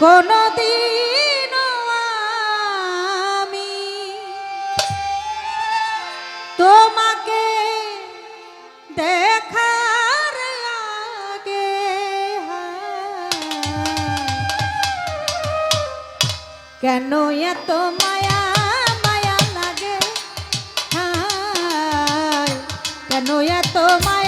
কোনদিন আমি তোমাকে কেন এত মায়া মায়া লাগে কেন এত মায়া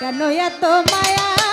কেন এত মায়া?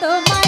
তোমার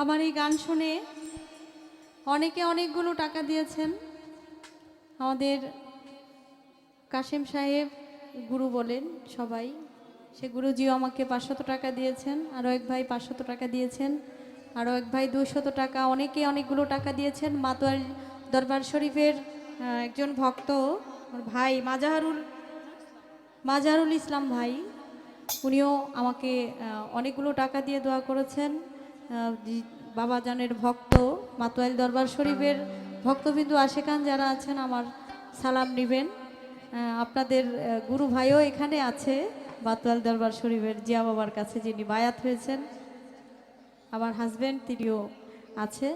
আমার এই গান শুনে অনেকে অনেকগুলো টাকা দিয়েছেন। আমাদের কাশেম সাহেব গুরু বলেন সবাই, সে গুরুজিও আমাকে পাঁচশত টাকা দিয়েছেন, আরও এক ভাই পাঁচশত টাকা দিয়েছেন, আরও এক ভাই দুশত টাকা, অনেকে অনেকগুলো টাকা দিয়েছেন। মাতোয়ার দরবার শরীফের একজন ভক্ত ভাই মাজাহারুল মাজাহারুল ইসলাম ভাই, উনিও আমাকে অনেকগুলো টাকা দিয়ে দোয়া করেছেন। বাবাজানের ভক্ত মাতোয়াইল দরবার শরীফের ভক্তবিন্দু আশেখান যারা আছেন, আমার সালাম নেবেন। আপনাদের গুরু ভাইও এখানে আছে মাতোয়াইল দরবার শরীফের জিয়া বাবার কাছে, যিনি বায়াত হয়েছেন। আমার হাজব্যান্ড তিনিও আছে।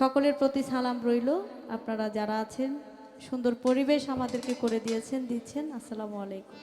সকলের প্রতি সালাম রইল। আপনারা যারা আছেন, সুন্দর পরিবেশ আমাদেরকে করে দিয়েছেন, দিচ্ছেন। আসসালামু আলাইকুম।